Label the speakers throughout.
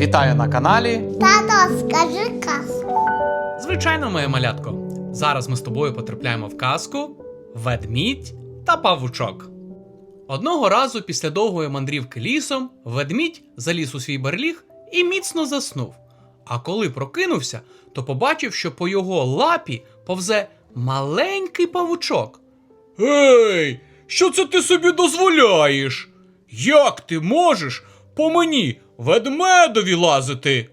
Speaker 1: Вітаю на каналі.
Speaker 2: Тато, скажи казку.
Speaker 3: Звичайно, моє малятко. Зараз ми з тобою потрапляємо в казку Ведмідь та павучок. Одного разу після довгої мандрівки лісом ведмідь заліз у свій берліг і міцно заснув. А коли прокинувся, то побачив, що по його лапі повзе маленький павучок. Гей, що це ти собі дозволяєш? Як ти можеш по мені ведмедові лазити?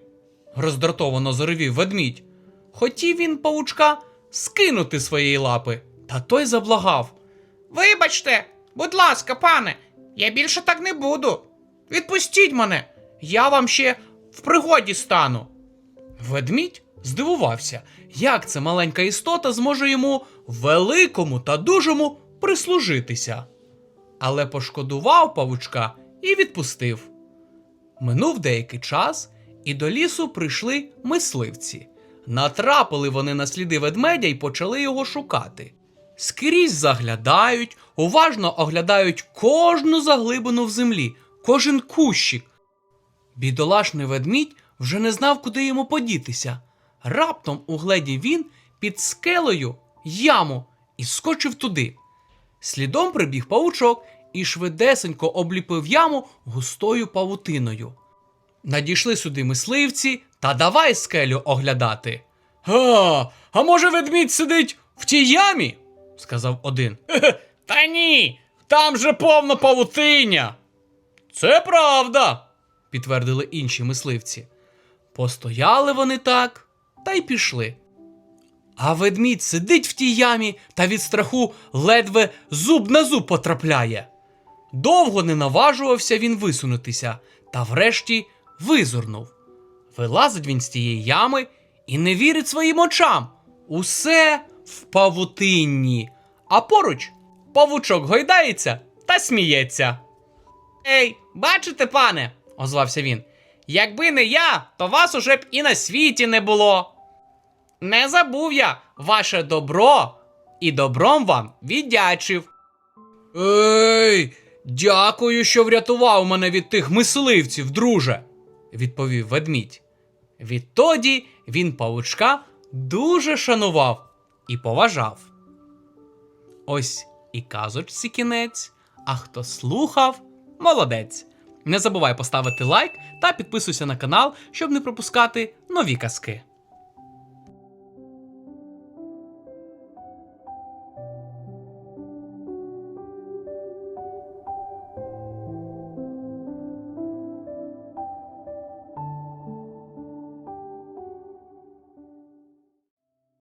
Speaker 3: роздратовано заревів ведмідь. Хотів він павучка скинути своєї лапи, та той заблагав. Вибачте, будь ласка, пане, я більше так не буду. Відпустіть мене, я вам ще в пригоді стану. Ведмідь здивувався, як ця маленька істота зможе йому великому та дужому прислужитися. Але пошкодував павучка і відпустив. Минув деякий час, і до лісу прийшли мисливці. Натрапили вони на сліди ведмедя і почали його шукати. Скрізь заглядають, уважно оглядають кожну заглибину в землі, кожен кущик. Бідолашний ведмідь вже не знав, куди йому подітися. Раптом угледів він під скелею яму і скочив туди. Слідом прибіг павучок і швидесенько обліпив яму густою павутиною. Надійшли сюди мисливці та давай скелю оглядати. А, а може ведмідь сидить в тій ямі? сказав один. Та ні, там же повна павутиння. Це правда, підтвердили інші мисливці. Постояли вони так та й пішли. А ведмідь сидить в тій ямі та від страху ледве зуб на зуб потрапляє. Довго не наважувався він висунутися, та врешті визирнув. Вилазить він з тієї ями і не вірить своїм очам. Усе в павутинні. А поруч павучок гойдається та сміється. Ей, бачите, пане, озвався він. Якби не я, то вас уже б і на світі не було. Не забув я ваше добро і добром вам віддячив. Ей, дякую, що врятував мене від тих мисливців, друже, відповів ведмідь. Відтоді він павучка дуже шанував і поважав. Ось і казочці кінець, а хто слухав, молодець. Не забувай поставити лайк та підписуйся на канал, щоб не пропускати нові казки.